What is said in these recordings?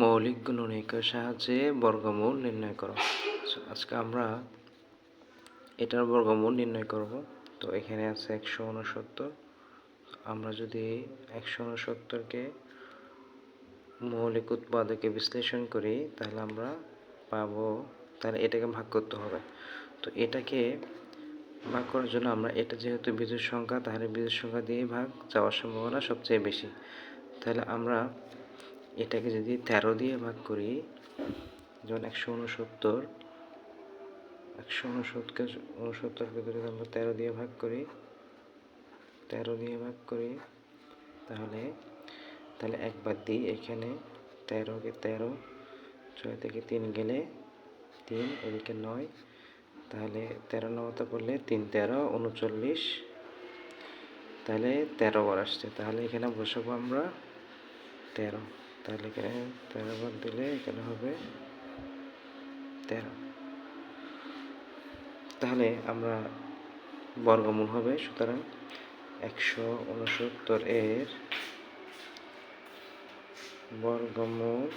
মৌলিক গুণনীয়কের সাহায্যে বর্গমূল নির্ণয় করো। আজকে আমরা এটার বর্গমূল নির্ণয় করব। তো এখানে আছে একশো উনসত্তর আমরা যদি একশো উনসত্তরকে মৌলিক উৎপাদকে বিশ্লেষণ করি, তাহলে আমরা পাবো, তাহলে এটাকে ভাগ করতে হবে। তো এটাকে ভাগ করার জন্য আমরা, এটা যেহেতু বিজুর সংখ্যা, তাহলে বিজুর সংখ্যা দিয়ে ভাগ যাওয়ার সম্ভাবনা সবচেয়ে বেশি। তাহলে আমরা এটাকে যদি তেরো দিয়ে ভাগ করি, যেমন একশো উনসত্তর একশো উনসত্তর উনসত্তরকে যদি আমরা তেরো দিয়ে ভাগ করি, তেরো দিয়ে ভাগ করি, তাহলে তাহলে একবার দিই এখানে তেরোকে তেরো, ছয় থেকে তিন গেলে তিন, এদিকে নয়, তাহলে তেরো নবতা করলে তিন তেরো, উনচল্লিশ, তাহলে তেরো বার আসছে, তাহলে এখানে বসাবো আমরা তেরো। তাহলে এখানে তেরো বার দিলে এখানে হবে তেরো। তাহলে আমরা বর্গমূল হবে, সুতরাং একশো উনসত্তর এর বর্গমূল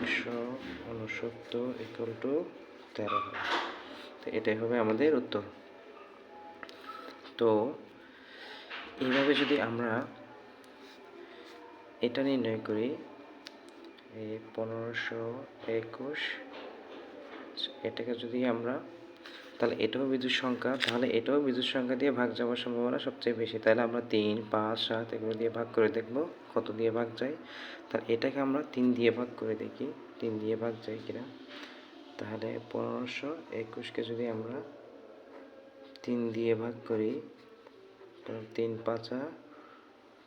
একশো উনসত্তর ইকুয়াল টু তেরো। তো এটাই হবে আমাদের উত্তর। তো এইভাবে যদি আমরা এটা নির্ণয় করি এই পনেরোশো একুশ, এটাকে যদি আমরা, তাহলে এটাও বিদ্যুৎ সংখ্যা, তাহলে এটাও বিদ্যুৎ সংখ্যা দিয়ে ভাগ যাওয়ার সম্ভাবনা সবচেয়ে বেশি। তাহলে আমরা তিন, পাঁচ, সাত এগুলো দিয়ে ভাগ করে দেখব কত দিয়ে ভাগ যায়। তাহলে এটাকে আমরা তিন দিয়ে ভাগ করে দেখি, তিন দিয়ে ভাগ যায় কিনা। তাহলে পনেরোশো একুশকে যদি আমরা তিন দিয়ে ভাগ করি তিন, পাঁচা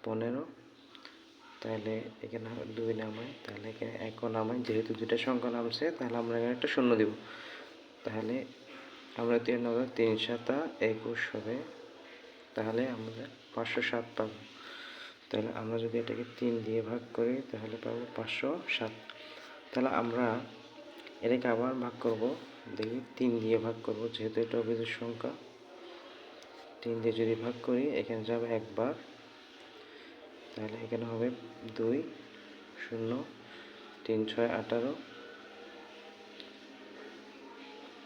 পনেরো। তাহলে এখানে দুই নামাই তাহলে এখানে একও নামাই যেহেতু দুইটা সংখ্যা নামছে, তাহলে আমরা এখানে একটা শূন্য দিব। তাহলে আমরা তিন নম্বর তিন সাতা একুশ হবে। তাহলে আমাদের পাঁচশো সাত পাবো। তাহলে আমরা যদি এটাকে তিন দিয়ে ভাগ করি, তাহলে পাবো পাঁচশো সাত। তাহলে আমরা এটাকে আবার ভাগ করব। দেখি, তিন দিয়ে ভাগ করব, যেহেতু এটা অভিযোগ সংখ্যা। তিন দিয়ে যদি ভাগ করি, এখানে যাবে একবার। তাহলে এখানে হবে দুই, শূন্য, তিন, ছয়, আঠারো।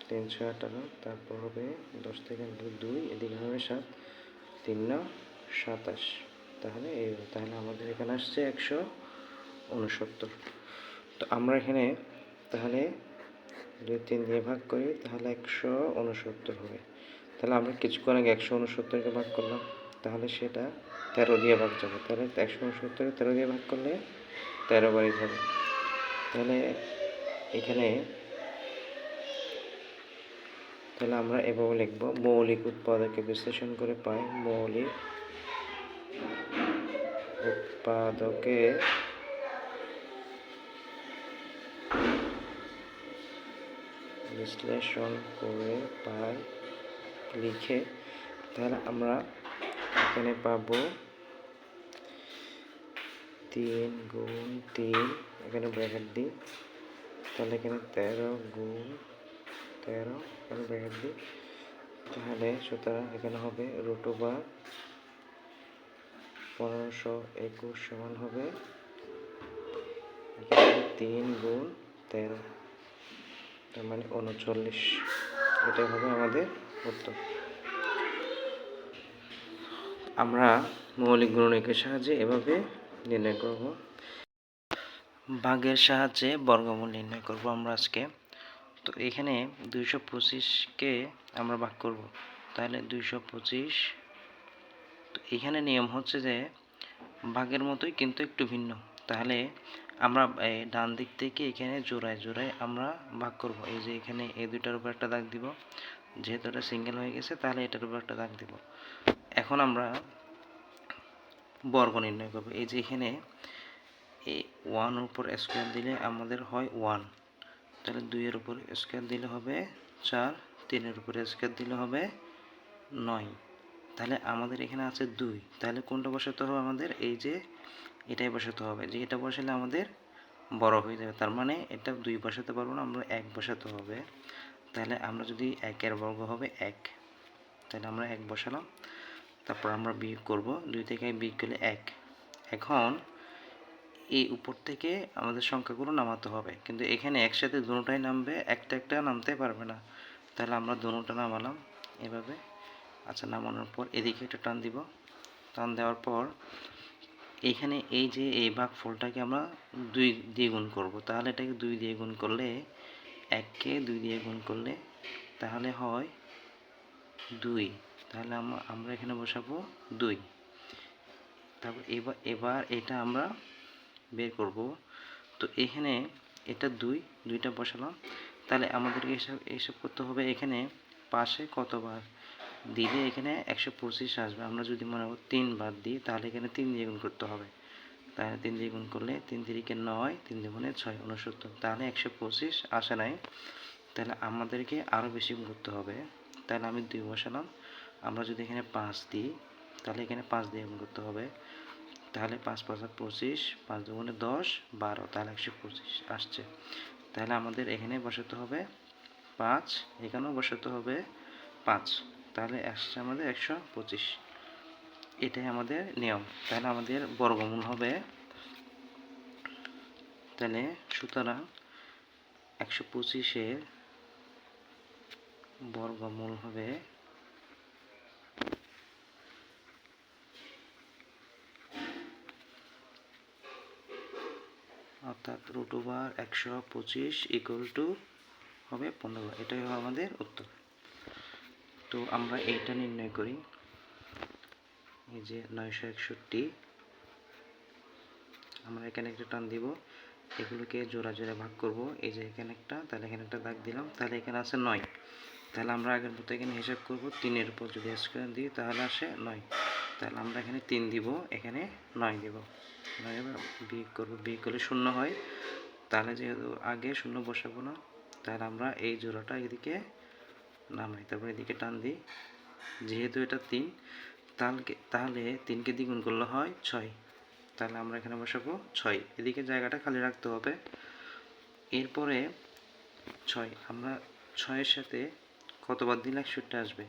তিন, ছয়, আঠারো, তারপর হবে দশ থেকে দুই এদিকে হবে সাত, তিন ন, সাতাশ। তাহলে এই, তাহলে আমাদের এখানে আসছে একশো উনসত্তর। তো আমরা এখানে তাহলে যদি তিন দিয়ে ভাগ করি, তাহলে একশো উনসত্তর হবে। তাহলে আমরা কিছুক্ষণ আগে একশো উনসত্তরকে ভাগ করলাম। তাহলে সেটা তেরো দিয়ে ভাগ যাবে। তাহলে একশো উনসত্তরে তেরো দিয়ে ভাগ করলে তেরো বারই যাবে তাহলে এখানে তাহলে আমরা এভাবে লিখব, মৌলিক উৎপাদকে বিশ্লেষণ করে পাই। মৌলিক উৎপাদকে বিশ্লেষণ করে পাই লিখে তাহলে আমরা এখানে পাব তিন গুণ তিন, এখানে ব্র্যাকেট দিই। তাহলে এখানে তেরো গুণ তেরো, এখানে ব্র্যাকেট দিই। তাহলে সুতরাং এখানে হবে রুট ওভার পনেরোশো একুশ সমান হবে তিন গুণ তেরো, তার মানে উনচল্লিশ। এটাই হবে আমাদের উত্তর আমরা মৌলিক গুণনীয়কের সাহায্যে এভাবে নির্ণয় করব। ভাগের সাহায্যে বর্গমূল নির্ণয় করব আমরা আজকে। তো এখানে দুইশো পঁচিশকে আমরা ভাগ করব। তাহলে দুইশো পঁচিশ। তো এখানে নিয়ম হচ্ছে যে ভাগের মতোই কিন্তু একটু ভিন্ন। তাহলে আমরা এই ডান দিক থেকে এখানে জোড়ায় জোড়ায় আমরা ভাগ করব। এই যে এখানে এই দুইটার উপর একটা দাগ দিব। যেহেতু এটা সিঙ্গেল হয়ে গেছে, তাহলে এটার উপর একটা দাগ দিব। এখন আমরা বর্গ নির্ণয় করব। এই যে এখানে এই ওয়ান উপর স্কোয়ার দিলে আমাদের হয় ওয়ান তাহলে দুইয়ের উপর স্কোয়ার দিলে হবে চার, তিনের উপরে স্কোয়ার দিলে হবে নয়। তাহলে আমাদের এখানে আছে দুই। তাহলে কোনটা বসাতে হবে আমাদের? এই যে এটাই বসাতে হবে। যে এটা বসালে আমাদের বড় হয়ে যাবে। তার মানে এটা দুই বসাতে পারব না, আমরা এক বসাতে হবে। তাহলে আমরা যদি একের বর্গ হবে এক, তাহলে আমরা এক বসালাম। তারপর আমরা বিয়োগ করব। দুই থেকে বিয়োগ করলে এক। এখন এই উপর থেকে আমাদের সংখ্যাগুলো নামাতে হবে। কিন্তু এখানে একসাথে দুটোটাই নামবে, একটা একটা নামতে পারবে না। তাহলে আমরা দুটোটা নামালাম এভাবে। আচ্ছা নামানোর পর এদিকে একটা টান দিব। টান দেওয়ার পর এইখানে এই যে এই ভাগ ফলটাকে আমরা দুই দিয়ে গুণ করব, তাহলে এটাকে দুই দিয়ে গুণ করলে এককে দুই দিয়ে গুণ করলে তাহলে হয় দুই। তাহলে আমরা এখানে বসাবো দুই। তারপর এবার এবার এটা আমরা বের করব। তো এখানে এটা দুই, দুইটা বসালাম। তাহলে আমাদেরকে এসব হিসাব করতে হবে এখানে পাশে কতবার? দিলে এখানে একশো পঁচিশ আসবে। আমরা যদি মনে করি তিন বাদ দিই, তাহলে এখানে তিন দিয়ে গুণ করতে হবে। তাহলে তিন দিয়ে গুণ করলে তিন তিরিকে নয়, তিন দুগুণে ছয়, উনসত্তর। তাহলে একশো পঁচিশ আসে নাই। তাহলে আমাদেরকে আরও বেশি গুণ করতে হবে। তাহলে আমি দুই বসালাম। আমরা যদি এখানে পাঁচ দিই, তাহলে এখানে পাঁচ দিয়ে গুণ করতে হবে। তাহলে পাঁচ পাঁচ পঁচিশ, পাঁচ দুগুণে দশ, বারো। তাহলে একশো পঁচিশ আসছে। তাহলে আমাদের এখানে বসাতে হবে পাঁচ, এখানেও বসাতে হবে পাঁচ। তাহলে আসছে আমাদের একশো পঁচিশ। এটাই আমাদের নিয়ম। তাহলে আমাদের বর্গমূল হবে তাহলে সুতরাং একশো পঁচিশের বর্গমূল হবে অর্থাৎ রুট ওভার একশো পঁচিশ ইকুয়াল টু হবে পনেরো। এটাই হবে আমাদের উত্তর। তো আমরা এইটা নির্ণয় করি। এই যে নয়শো একষট্টি। আমরা এখানে একটা টান দিব। এগুলোকে জোড়া জোড়া ভাগ করব। এই যে এখানে একটা, তাহলে এখানে একটা দাগ দিলাম। তাহলে এখানে আছে নয়। তাহলে আমরা আগের মতো এখানে হিসাব করব। তিনের উপর যদি স্কোয়ার দিই, তাহলে আসে নয়। তাহলে আমরা এখানে তিন দিব। এখানে নয় দিব। নয় বিয়োগ করব। বিয়োগ করলে শূন্য হয়। তাহলে যেহেতু আগে শূন্য বসাবো না, তাহলে আমরা এই জোড়াটা এদিকে নামাই তারপর এদিকে টান দিই। যেহেতু এটা তিন, তাহলে তাহলে তিনকে দ্বিগুণ করলে হয় ছয়। তাহলে আমরা এখানে বসাবো ছয়। এদিকে জায়গাটা খালি রাখতে হবে। এরপরে ছয়, আমরা ছয়ের সাথে কতবার দিলে একষট্টি আসবে?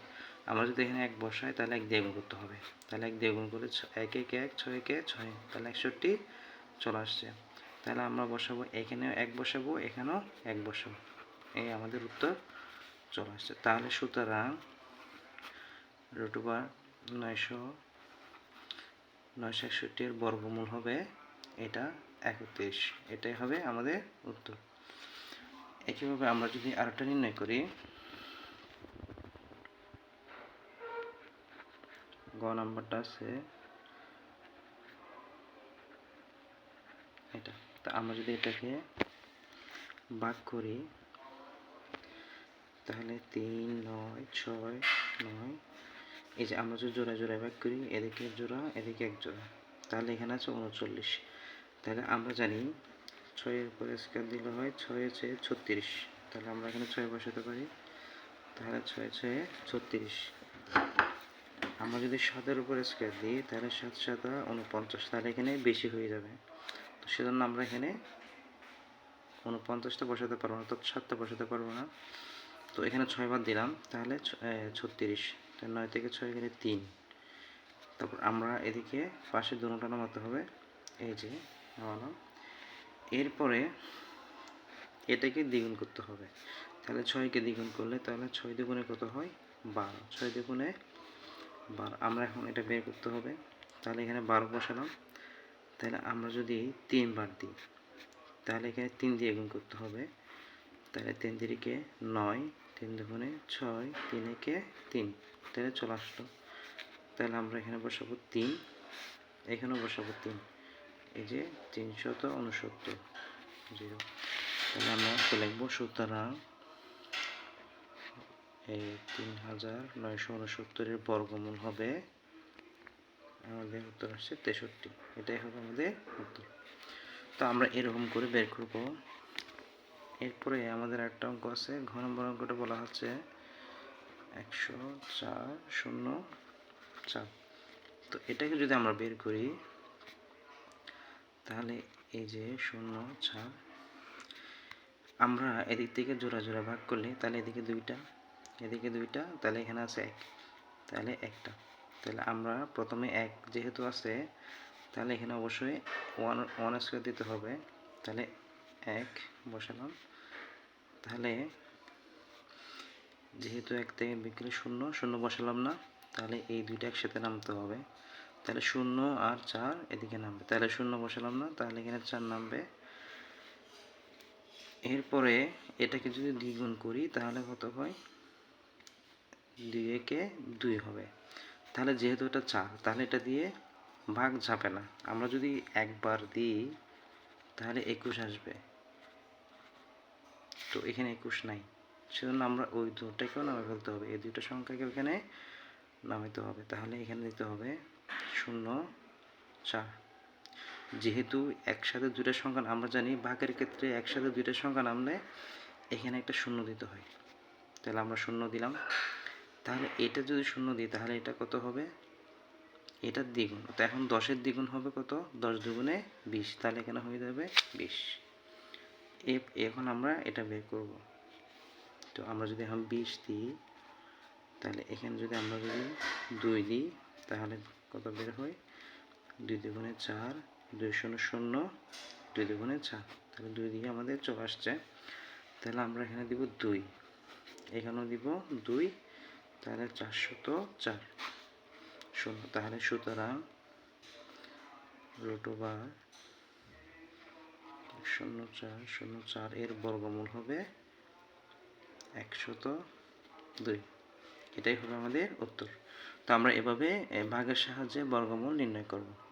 আমরা যদি এখানে এক বসাই, তাহলে এক দিয়ে করতে হবে। তাহলে এক দিয়ে গুণ করে এক এক এক, ছয় একে, ছয়, তাহলে একষট্টি চলে আসছে। তাহলে আমরা বসাবো, এখানেও এক বসাবো, এখানেও এক বসাবো। এই আমাদের উত্তর চলে আসছে। তাহলে সুতরাং রুট ওভার নয়শো নয়শো একষট্টির বর্গমূল হবে এটা একত্রিশ। এটাই হবে আমাদের উত্তর। একইভাবে আমরা যদি আরেকটা নির্ণয় করি, গ নাম্বারটা আছে এটা। তা আমরা যদি এটাকে ভাগ করি তাহলে তিন, নয়, ছয়, নয়। এই যে আমরা যদি জোড়া জোড়া ভাগ করি, এদিকে এক জোড়া, এদিকে এক জোড়া। তাহলে এখানে আছে উনচল্লিশ। তাহলে আমরা জানি ছয়ের উপরে স্কেল দিলে হয় ছয় ছয় ছত্রিশ। তাহলে আমরা এখানে ছয় বসাতে পারি। তাহলে ছয় ছয় ছত্রিশ। আমরা যদি সাতের উপরে স্কোয়ার দিই, তাহলে সাত, সাতা, উনপঞ্চাশ। তাহলে এখানে বেশি হয়ে যাবে। তো সেজন্য আমরা এখানে উনপঞ্চাশটা বসাতে পারব না, অর্থাৎ সাতটা বসাতে পারব না। তো এখানে ছয় বার দিলাম, তাহলে ছত্রিশ। নয় থেকে ছয় গেলে তিন। তারপর আমরা এদিকে পাশে দুটোটা নামাতে হবে। এই যে, নামালাম। এরপরে এটাকে দ্বিগুণ করতে হবে। তাহলে ছয়কে দ্বিগুণ করলে তাহলে ছয় দ্বিগুণে কত হয়? বারো। ছয় দ্বিগুণে বারো। আমরা এখন এটা বের করতে হবে। তাহলে এখানে বারো বসালাম। তাহলে আমরা যদি তিনবার দিই, তাহলে এখানে তিন দিয়ে গুণ করতে হবে। তাহলে তিন তিরিকে নয় তিন দুগুণে ছয়, তিন একে তিন। তাহলে চলে আসলো। তাহলে আমরা এখানে বসাবো তিন। এখানেও বসাবো তিন। এই যে তিনশত উনসত্তর। জিরো। তাহলে আমরা লিখব? সুতরাং এই তিন হাজার নয়শো উনসত্তরের বর্গমূল হবে আমাদের উত্তর আসছে তেষট্টি। এটাই হবে আমাদের উত্তর। তো আমরা এরকম করে বের করব। এরপরে আমাদের একটা অঙ্ক আছে ঘন নম্বর অঙ্কটা বলা হচ্ছে একশো চার শূন্য চার। তো এটাকে যদি আমরা বের করি, তাহলে এই যে শূন্য চার, আমরা এদিক থেকে জোড়া জোড়া ভাগ করলে তাহলে এদিকে দুইটা এদিকে দুইটা, তাহলে এখানে আছে এক, তাহলে একটা। তাহলে আমরা প্রথমে এক যেহেতু আছে, তাহলে এখানে অবশ্যই ওয়ান ওয়ান স্কোয়ার দিতে হবে। তাহলে এক বসালাম তাহলে যেহেতু এক থেকে বিক্রি শূন্য শূন্য বসালাম না, তাহলে এই দুইটা একসাথে নামতে হবে। তাহলে শূন্য আর চার এদিকে নামবে। তাহলে শূন্য বসালাম না, তাহলে এখানে চার নামবে। এরপরে এটাকে যদি দ্বিগুণ করি, তাহলে কত হয়? দুই একে দুই হবে। তাহলে যেহেতু এটা চার, তাহলে এটা দিয়ে ভাগ যাবে না। আমরা যদি একবার দিই, তাহলে একুশ আসবে। তো এখানে একুশ নাই। সেজন্য আমরা ওই দুটাকেও নামে ফেলতে হবে। এই দুটো সংখ্যাকে ওখানে নামাইতে হবে। তাহলে এখানে দিতে হবে শূন্য চার। যেহেতু একসাথে দুইটা সংখ্যা আমরা জানি ভাগের ক্ষেত্রে একসাথে দুইটা সংখ্যা নামলে এখানে একটা শূন্য দিতে হয়। তাহলে আমরা শূন্য দিলাম। তাহলে এটা যদি শূন্য দিই, তাহলে এটা কত হবে? এটার দ্বিগুণ। তো এখন দশের দ্বিগুণ হবে কত? দশ দ্বিগুণে বিশ। তাহলে এখানে হয়ে যাবে বিশ। এখন আমরা এটা বের করব। তো আমরা যদি এখন বিশ দিই, তাহলে এখানে যদি আমরা যদি দুই দিই, তাহলে কত বের হয়? দুই দ্বিগুণে চার, দুই শূন্য শূন্য, দুই দ্বিগুণে চার। তাহলে দুই দিকে আমাদের চলে আসছে। তাহলে আমরা এখানে দিব দুই। এখানেও দিব দুই, তাহলে চারশত চার। শূন্য, তাহলে সুতরাং রোটোবার শূন্য চার শূন্য চার এর বর্গমূল হবে একশত দুই। এটাই হবে আমাদের উত্তর। তো আমরা এভাবে ভাগের সাহায্যে বর্গমূল নির্ণয় করব।